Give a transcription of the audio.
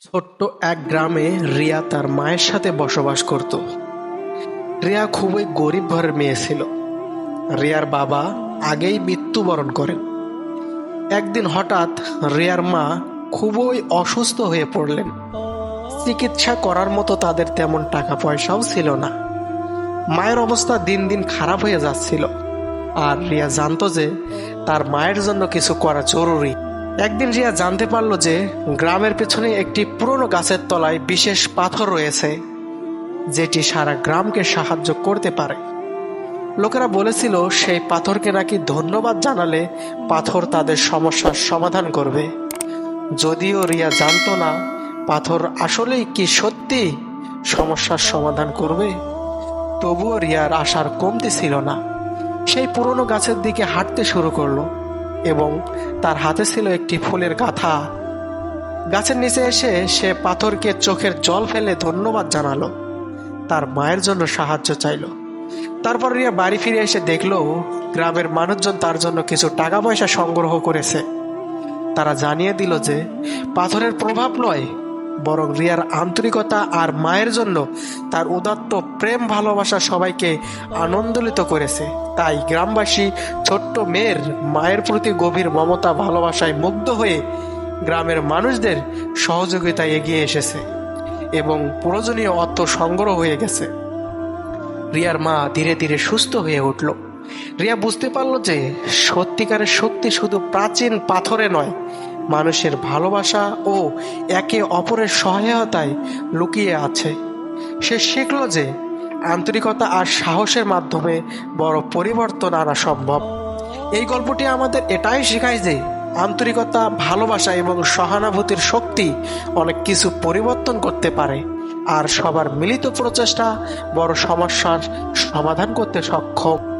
ছোট্ট এক গ্রামে রিয়া তার মায়ের সাথে বসবাস করত। রিয়া খুবই গরিব ঘরের মেয়ে ছিল। রিয়ার বাবা আগেই মৃত্যুবরণ করেন। একদিন হঠাৎ রিয়ার মা খুবই অসুস্থ হয়ে পড়লেন। চিকিৎসা করার মতো তাদের তেমন টাকা পয়সাও ছিল না। মায়ের অবস্থা দিন দিন খারাপ হয়ে যাচ্ছিল। আর রিয়া জানতো যে তার মায়ের জন্য কিছু করা জরুরি। একদিন রিয়া জানতে পারল যে গ্রামের পেছনে একটি পুরনো গাছের তলায় বিশেষ পাথর রয়েছে, যেটি সারা গ্রামকে সাহায্য করতে পারে। লোকেরা বলেছিল সেই পাথরকে নাকি ধন্যবাদ জানালে পাথর তাদের সমস্যার সমাধান করবে। যদিও রিয়া জানতো না পাথর আসলেই কি সত্যি সমস্যার সমাধান করবে, তবুও রিয়ার আশার কমতি ছিল না। সেই পুরনো গাছের দিকে হাঁটতে শুরু করল। এবং তার হাতে ছিল একটি ফুলের গাথা। গাছের নিচে এসে সে পাথরকে চোখের জল ফেলে ধন্যবাদ জানালো। তার মায়ের জন্য সাহায্য চাইল। তারপর রিয়া বাড়ি ফিরে এসে দেখল, গ্রামের মানুষজন তার জন্য কিছু টাকা পয়সা সংগ্রহ করেছে। তারা জানিয়ে দিল যে, পাথরের প্রভাব নয় বরং রিয়ার আন্তরিকতা আর মায়ের জন্য তার উদাত্ত প্রেম ভালোবাসা সবাইকে আনন্দলিত করেছে। তাই গ্রামবাসী ছোট্ট মেয়ের মায়ের প্রতি গভীর মমতা ভালোবাসায় মুগ্ধ হয়ে গ্রামের মানুষদের সহযোগিতায় এগিয়ে এসেছে এবং প্রয়োজনীয় অর্থ সংগ্রহ হয়ে গেছে। রিয়ার মা ধীরে ধীরে সুস্থ হয়ে উঠল। রিয়া বুঝতে পারল যে সত্যিকারের শক্তি শুধু প্রাচীন পাথরে নয় মানুষের ভালোবাসা ও একে অপরের সহায়তায় লুকিয়ে আছে। সে শিখল যে আন্তরিকতা আর সাহসের মাধ্যমে বড় পরিবর্তন আনা সম্ভব। এই গল্পটি আমাদের এটাই শেখায় যে আন্তরিকতা, ভালোবাসা এবং সহানুভূতির শক্তি অনেক কিছু পরিবর্তন করতে পারে আর সবার মিলিত প্রচেষ্টা বড় সমস্যার সমাধান করতে সক্ষম।